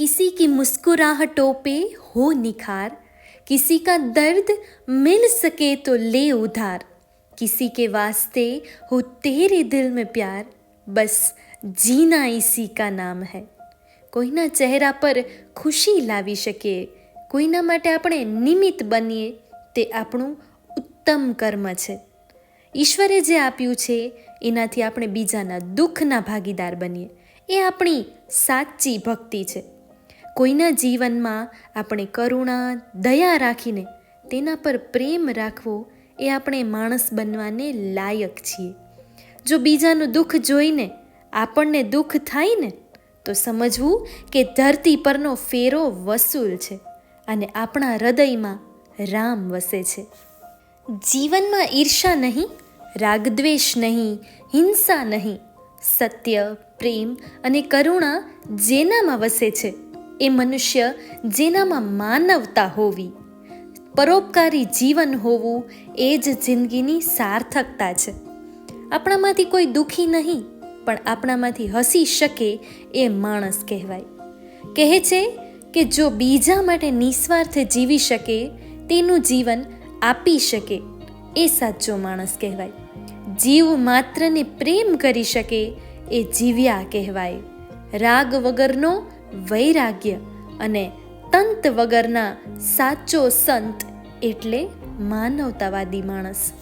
किसी की मुस्कुराहटों पे हो निखार किसी का दर्द मिल सके तो ले उधार किसी के वास्ते हो तेरे दिल में प्यार बस जीना इसी का नाम है કોઈના ચહેરા પર ખુશી લાવી શકીએ કોઈના માટે આપણે નિમિત્ત બનીએ તે આપણું ઉત્તમ કર્મ છે ઈશ્વરે જે આપ્યું છે એનાથી આપણે બીજાના દુઃખના ભાગીદાર બનીએ એ આપણી સાચી ભક્તિ છે કોઈના જીવનમાં આપણે કરુણા, દયા રાખીને તેના પર પ્રેમ રાખવો એ આપણે માણસ બનવાને લાયક છીએ. જો બીજાનું દુઃખ જોઈને આપણને દુઃખ થાય ને, તો સમજવું કે ધરતી પરનો ફેરો વસૂલ છે અને આપણા હૃદયમાં રામ વસે છે. જીવનમાં ઈર્ષા નહીં, રાગદ્વેષ નહીં, હિંસા નહીં, સત્ય, પ્રેમ અને કરુણા જેનામાં વસે છે. એ મનુષ્ય જેનામાં માનવતા હોવી, પરોપકારી જીવન હોવું એ જ જિંદગીની સાર્થકતા છે. આપણામાંથી કોઈ દુઃખી નહીં, પણ આપણામાંથી હસી શકે એ માણસ કહેવાય. કહે છે કે જો બીજા માટે નિસ્વાર્થ જીવી શકે, તેનું જીવન આપી શકે એ સાચો માણસ કહેવાય. જીવ માત્રને પ્રેમ કરી શકે એ જીવ્યા કહેવાય. રાગ વગરનો વૈરાગ્ય અને તંત વગરના સાચો સંત એટલે માનવતાવાદી માણસ.